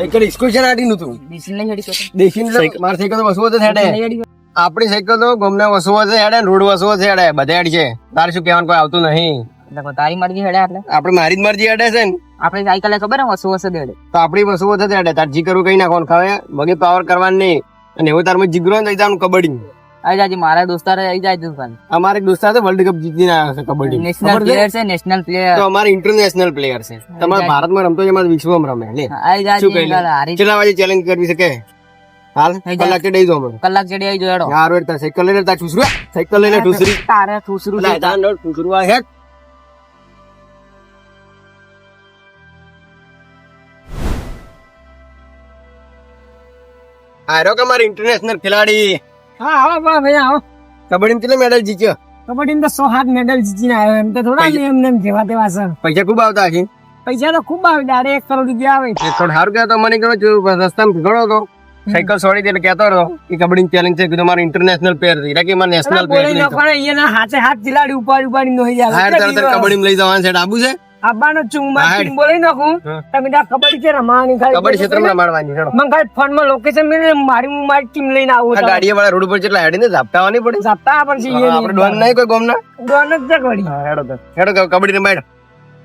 Cycle school આડીનું આડી DC નહીં હેડી કરતો. સાયકલ તો વસવો છે હેડે. આપણી સાયકલ તો ગમને વસવો છે હેડે રોડ વસવો છે હેડે બધે હેડ છે. તારે શું કહેવાનું કોઈ આવતું નહીં. એટલે તારી મરજી હેડે એટલે આપણે મારી જ મરજી હેડે છે ને. આપણે સાયકલ ખબર વસુ વસો વસો દેડે તો આપણી વસવો છે હેડે. તાર જી કરવું કઈ નાખવાનું ખાવે મગે પાવર કરવાની નહીં. અને એવું તાર જીગરો ને તો કબડ્ડી. આવી જાજી મારા દોસ્તાર આવી જાય દુકાન અમારે દોસ્તાર છે વર્લ્ડ કપ જીતીને આવ્યો છે કબડ્ડી. નેશનલ પ્લેયર છે? નેશનલ પ્લેયર તો અમારે ઇન્ટરનેશનલ પ્લેયર છે. તમારા ભારતમાં રમતો છે અમારે વિશ્વમાં રમે લે. આવી શું કહી હારી. કેટલા વાગે ચેલેન્જ કરવી શકે હાલ. કલાક ચડી જો અમારે. કલાક ચડી આવી જોડો. યાર વેર તા સાયકલ લઈને તા ઠુસરું સાયકલ લઈને ઠુસરી તારે ઠૂસરું લે તા નો ઠુસરું આ હેટ આરો કે મારે ઇન્ટરનેશનલ ખેલાડી? હા આવો બા ભાઈ આવો. કબડ્ડીમાં કેટલા મેડલ જીત્યો? કબડ્ડી તો સો હાથ મેડલ જીતીને આવ્યો એમ તો થોડા પૈસા- એમ જેવા તેવા છે. પૈસા ખૂબ આવતા હશે? પૈસા તો ખૂબ આવે એક કરોડ રૂપિયા આવે. એક તો સારું કહેતો મને કહો રસ્તામાં ઘણો હતો. સાયકલ છોડી દે કહેતો હતો કે કબડ્ડી ચેલેન્જ છે. કે તમારે ઇન્ટરનેશનલ પ્લેયર એટલે કે મારે નેશનલ પ્લેયર ન હાથે હાથ ચિલાડી ઉપાડી ઉપાડી હાર તરત કબડ્ડીમાં લઈ જવાનું છે આબુ છે? આબાનો ચુંબા બોલી નાખું. તમે ત્યાં કબડ્ડી છે રમવાની ખાલી કબડ્ડી ક્ષેત્રમાં રમાડવાની છે મને ખાલી ફોનમાં લોકેશન મેળવે મારી હું મારી ટીમ લઈને આવું આ ગાડીએ વાળા રોડ ઉપર કેટલા હેડીને ઝાપટાવાની પડે. ઝાપટા પણ છે હા, આપણે ડોન નહીં. કોઈ ગોમના? ડોન જ છે કબડ્ડી હેડો તો. હેડો તો કબડ્ડી રમાડ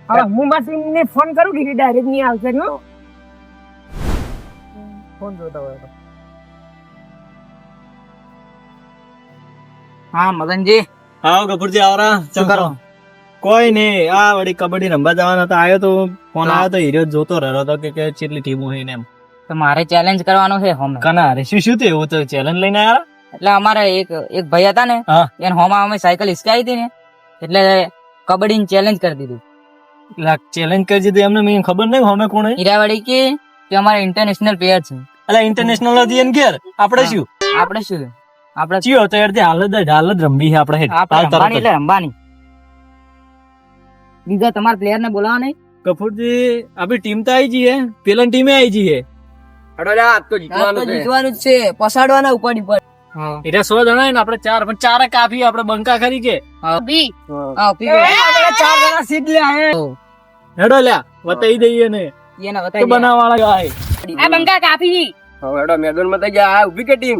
હવે હું મારી ટીમ ને ફોન કરું કે ડાયરેક્ટ નહીં આવશે નો ફોન જોતા હોય હા મગનજી હા ગફુરજી આવરા. શું કરો? કોઈ નહીં. આ વળી કબડ્ડી રમવા જવાનો હતા આવ્યો તો ફોન આવ્યો તો હીરો જોતો રહ્યો હતો કે કેટલી ટીમો હોય ને એમ. તો મારે ચેલેન્જ કરવાનો છે હોમ કના અરે શું શું થયું? તો ચેલેન્જ લઈને આવ્યા. એટલે અમારે એક એક ભાઈ હતા ને એને હોમાં અમે સાયકલ હિસકાઈ હતી ને એટલે કબડ્ડી ની ચેલેન્જ કરી દીધું. ચેલેન્જ કરી દીધું એમને? મેં ખબર નહીં અમે કોણ. હીરાવાડી કે કે અમારે ઇન્ટરનેશનલ પ્લેયર છે. એટલે ઇન્ટરનેશનલ હતી એમ ઘેર. આપણે શું? આપણે શું? આપણે ચિયો તો યાર તે હાલત જ રમવી છે આપણે. એટલે અંબાણી બીજા તમારા પ્લેયર ને બોલાવા નહીં? કપૂરજી આપણી ટીમ તો આવી જઈએ પેલા ટીમે આવી જઈએ જીતવાનું છે. પસાડવાના ઉપાડી પર. એટલે સો જણા ને આપણે ચાર પણ ચારે કાફી આપણે બંકા ખરી કે. ચાર જણા સીટ લે. હેડો લ્યા વતાઈ દઈએ ને બનાવવાળા બંકા કાફી. હેડો મેદાનમાં જા આ ઊભી કે ટીમ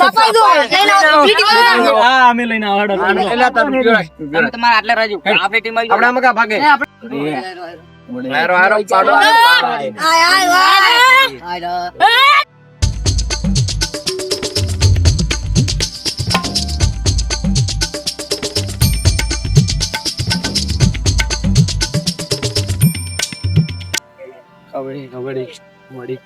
સપાઈ દો લઈને આવો ટીટી હા અમે લઈને આવડો એલા તાર તમારા આટલે રાજુ આપણી ટીમ આવી આપણા મકા ભાગે. હારો હારો પાડો. આય આય આય આય કબડ્ડી કબડ્ડી મળી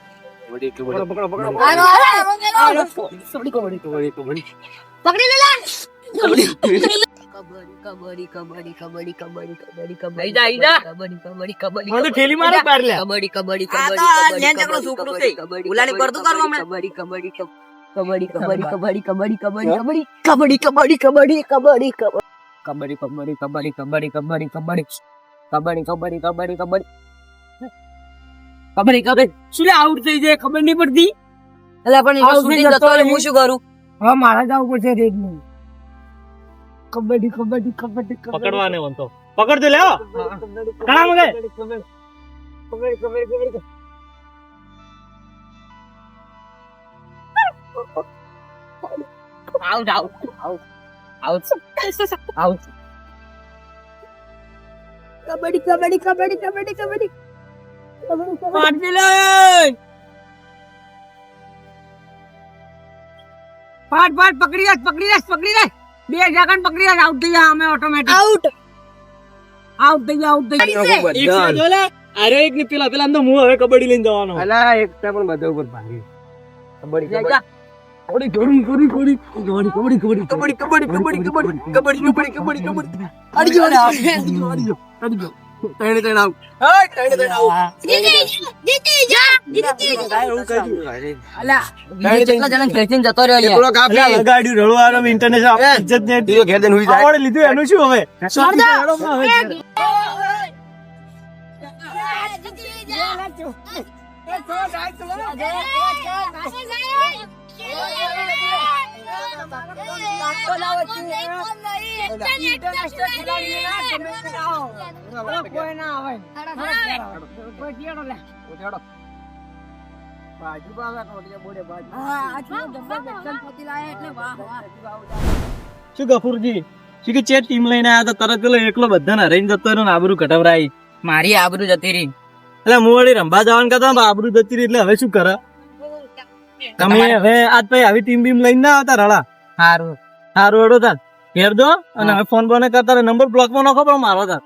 કબડ્ડી કબડી કબડી કબડી કબડી કબડી કબડ્ડી કબડ્ડી કબડ્ડી કબડી ખબર ખબર શું આઉટ થઈ જાય ખબર નહીં પડતી એટલે પણ હું શું કરું હા મારા જાવ પડશે રેડનું કબડ્ડી કબડ્ડી કબડ્ડી પકડવાને વન તો પકડ તો લેવો કણા મગે કબડ્ડી કબડ્ડી કબડ્ડી કબડ્ડી કબડ્ડી કબડ્ડી કબડ્ડી મારજે લે! ફાટ ફાટ પકડી રાખ પકડી રાખ પકડી રાખ. બે સેકન્ડ પકડી રાખ આઉટ થઈ જા અમે ઓટોમેટિક આઉટ આઉટ થઈ જા આઉટ થઈ બધા. અરે એક ને પેલા પેલા તો હું હવે કબડ્ડી લઈને જવાનો. અલા એકતા પણ બધા ઉપર ભાગી. કબડ્ડી જા, કબડ્ડી. કબડ્ડી કબડ્ડી કબડ્ડી કબડ્ડી. કબડ્ડી કબડ્ડી કબડ્ડી કબડ્ડી કબડ્ડી. કબડ્ડી કબડ્ડી કબડ્ડી ગયો અડી ગયો અડી ગયો અડી ગયો ત્રણ ત્રણ આવું લગાડ્યું રળો આરામ ઇન્ટરનેશનલ ઇજ્જત ને લીધું એનું શું હવે? બાજુ શું ગફુરજી? શું કે ચે ટીમ લઈને આયા તો તરત પેલો એકલો બધાને હરાઈને જતો રહ્યો ને આબરૂ કટવરાઈ મારી આબરૂ જતી રહી. એટલે હું વળી રંભા જવાનું કહેતો આબરૂ જતી રહી એટલે હવે શું કરે? તમે હવે આજ પછી આવી ટીમ બીમ લઈને ના આવતા રળા સારું સારું હેડો તાર. ઘેર દો અને હવે ફોન બોને કરતા નંબર બ્લોકમાં નાખો પણ મારો તાર.